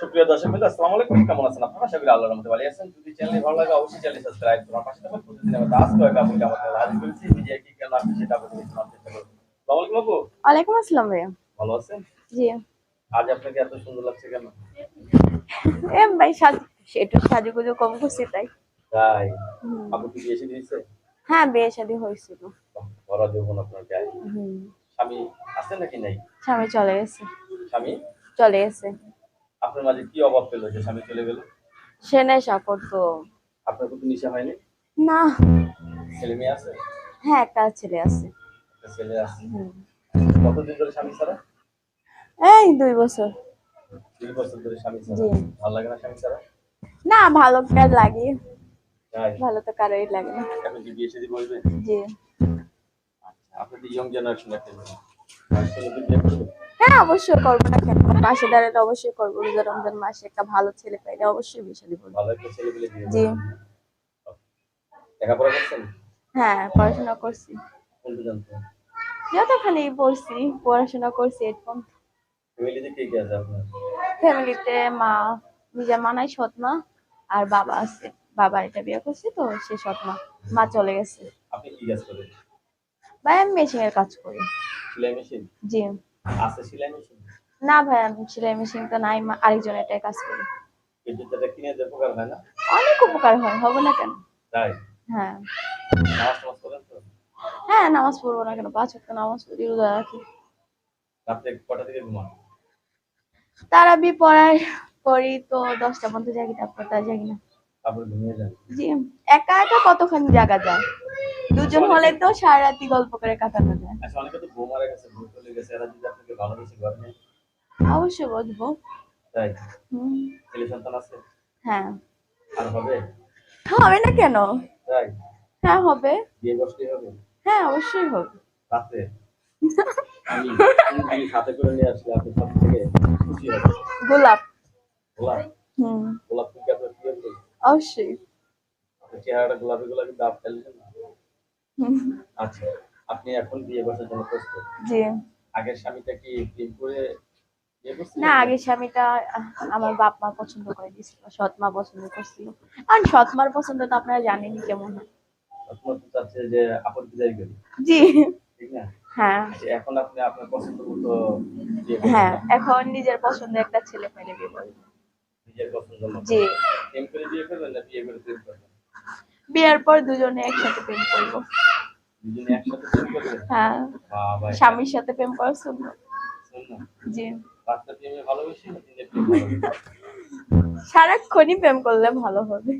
সুপ্রিয় দর্শক বন্ধু আসসালামু আলাইকুম। কেমন আছেন আপনারা? আশা করি আল্লাহর রহমতে ভালো আছেন। যদি চ্যানেল ভালো লাগে অবশ্যই চ্যানেল সাবস্ক্রাইব করুন। পাশে থাকুন। প্রতিদিন আমরা আজকে আপুকে আমাদের হাজির করেছি মিডিয়া কি কেন আপনি সেটা আপনাদের শোনার চেষ্টা করব। আসসালামু আলাইকুম আপু। ওয়ালাইকুম আসসালাম ভাইয়া। ভালো আছেন? জি। আজ আপনাকে এত সুন্দর লাগছে কেন? এ ভাই সাজ একটু সাজুগুজু কম করছি তাই। তাই? আপু কি বিয়ে এসে দিয়েছে হ্যাঁ বিয়ে শাদী হয়েছিল। ভরা যৌবন আপনার গায়ে। স্বামী আছে নাকি নাই? স্বামী চলে গেছে। স্বামী? চলে গেছে। আপনার মাঝে কি অভাব পেল যে স্বামী চলে গেল? সে নেশা করতো আপনার কিন্তু নিশা হয়নি? না। ছেলে মেয়ে আছে? হ্যাঁ একটা ছেলে আছে। একটা ছেলে আছে। কতদিন ধরে স্বামী ছাড়া? এই দুই বছর। দুই বছর ধরে স্বামী ছাড়া। জি। ভালো লাগে না স্বামী ছাড়া? না ভালো কার লাগে। ভালো তো কারোই লাগে না। এখন কি বিয়ে শাদী করবে? জি। আপনাদের ইয়ং জেনারেশন একটা লোকের বিয়ে করবে? হ্যাঁ অবশ্যই করব না কেন? পাশে দাঁড়ালে অবশ্যই করব। রোজা রমজান মাসে একটা ভালো ছেলে পাইলে অবশ্যই বিয়ে শাদী করব জি। লেখাপড়া করছেন? হ্যাঁ পড়াশোনা করছি। যতখানি পড়ছি পড়াশোনা করছি এরকম ফ্যামিলিতে কে কে আছে আপনার? ফ্যামিলিতে মা নিজের মা নাই সৎ মা আর বাবা আছে। বাবার এটা বিয়ে করছি তো সে সৎ মা মা চলে গেছে। আপনি কি কাজ করেন? ভাই আমি মেশিনের কাজ করি। সেলাই মেশিন জি। আছে সেলাই মেশিন? না ভাই আমি সেলাই মেশিন তো নাই মা আরেকজন এটাই কাজ করি। কিনে দেবো কার হয় না? অনেক উপকার হয় হবে না কেন? তাই? হ্যাঁ। নামাজ টামাজ করেন তো? হ্যাঁ নামাজ পড়ব না কেন? পাঁচ ওয়াক্ত নামাজ পড়ি রোজা রাখি। রাত্রে কটা থেকে ঘুমান? তারাবি পড়ার তো দশটা পর্যন্ত জাগি তারপর তার জাগি না। তারপর ঘুমিয়ে যান? জি একা একা কতক্ষণ জায়গা যায়? দুজন হলে তো সারা রাতি গল্প করে কাটানো যায়। আচ্ছা অনেকে তো বউ মারা গেছে বউ চলে গেছে এরা যদি আপনাকে ভালোবেসে ঘরে নেয়? অবশ্যই বুঝব তাই? হুম। ছেলে সন্তান আছে? হ্যাঁ। আর হবে? হবে না কেন? তাই? হ্যাঁ হবে। বিয়ে বসলেই হবে? হ্যাঁ অবশ্যই হবে। রাতে আমি জিনিস হাতে করে নিয়ে আসলে আপনি সব থেকে খুশি হবে গোলাপ। গোলাপ? হুম। গোলাপ ফুলকে আপনার প্রিয় ফুল? অবশ্যই। চেহারাটা গোলাপি গোলাপি দাব ফেলছেন আচ্ছা আপনি এখন বিয়ে বসার জন্য প্রস্তুত? জি। আগের স্বামীটা কি প্রেম করে না আগে স্বামীটা আমার বাপ মা পছন্দ করে দিয়েছিল সৎ মা পছন্দ করছিল। আর সৎ মার পছন্দ তো আপনারা জানেনই কেমন হয়। যে আপন জি। হ্যাঁ। আচ্ছা, এখন আপনি আপনার পছন্দ মতো হ্যাঁ এখন নিজের পছন্দের একটা ছেলে পেলে বিয়ে নিজের পছন্দ মতো। জি। প্রেম করে বিয়ে করবেন না বিয়ে করে প্রেম করবেন? বিয়ের পর দুজনে একসাথে প্রেম করব। হ্যাঁ স্বামীর সাথে প্রেম করা জন্য জি। সারাক্ষণই প্রেম করলে ভালো হবে।